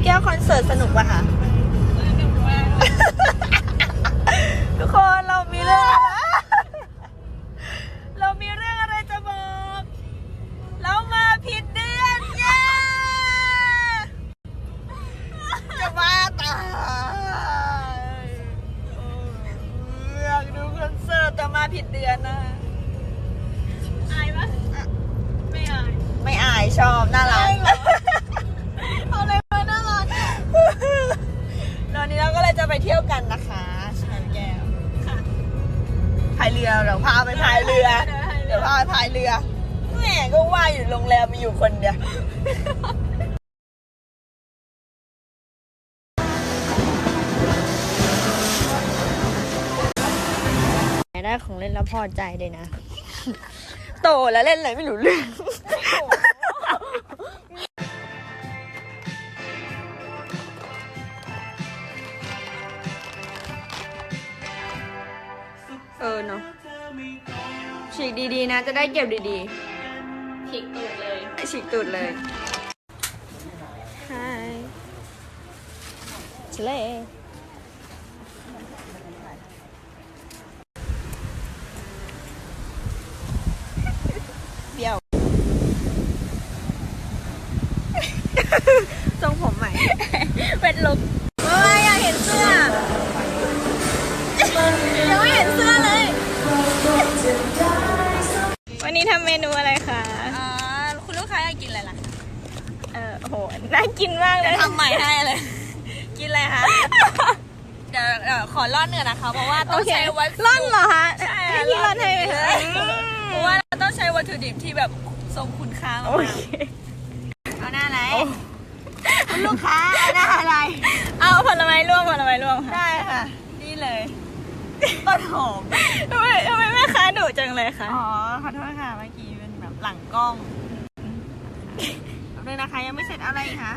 พี่แก้วคอนเสิร์ตสนุกปะคะสนุกมากทุกคนเรามีเรื่อง เรามีเรื่องอะไรจะบอก เรามาผิดเดือนเย้จะมาตายอยากดูคอนเสิร์ตแต่มาผิดเดือนนะ อายปะไม่อาย ไม่อายชอบน่ารัก ที่ยวกันนะคะใช่ไหมแก้วค่ะพายเรือเดี๋ยวพาไปพายเรือ เดี๋เดี๋ยยววพาพาไปไปพายเรือแหมก็ว่าอยู่โรงแรมมีอยู่คนเดียวได้ของเล่นแล้วพอใจเลยนะ โตแล้วเล่นอะไรไม่รู้เรื่อง เออเนาะฉีกดีๆนะ จะได้เก็บดีฉีกตูดเลย ๆฉีกตูดเลยฮายทะเลเบี้ยว มนูอะไรคะอ่าคุณลูกค้าอยากกินอะไรล่ะเออโหน่ากินมากเลยทำใหม่ให้เลย กินอะไรคะ เดี๋ยวเดี๋ยวขอร่อนเนื้อนะคะ เพราะว่าโอต้องเคใช้วัตถุร่อนเหรอคะใช่ให้พี่ร่อนให้ไหมคะเพราะว่าเราต้องใช้วัตถุดิบที่แบบทรงคุณค่าโอมากเค ๆเอาหน้าไหนคุณลูกค้าเอาหน้าอะไร เอาผลไม้ร่วงผลไม้ร่วงค่ะได้ค่ะ นี่เลยต้นหอมทำไมทำไมแม่ค้าดุจังเลยคะ อ๋อ ขอโทษ หลังกล้องแป๊บนึงนะคะยังไม่เสร็จอะไรอีกคะ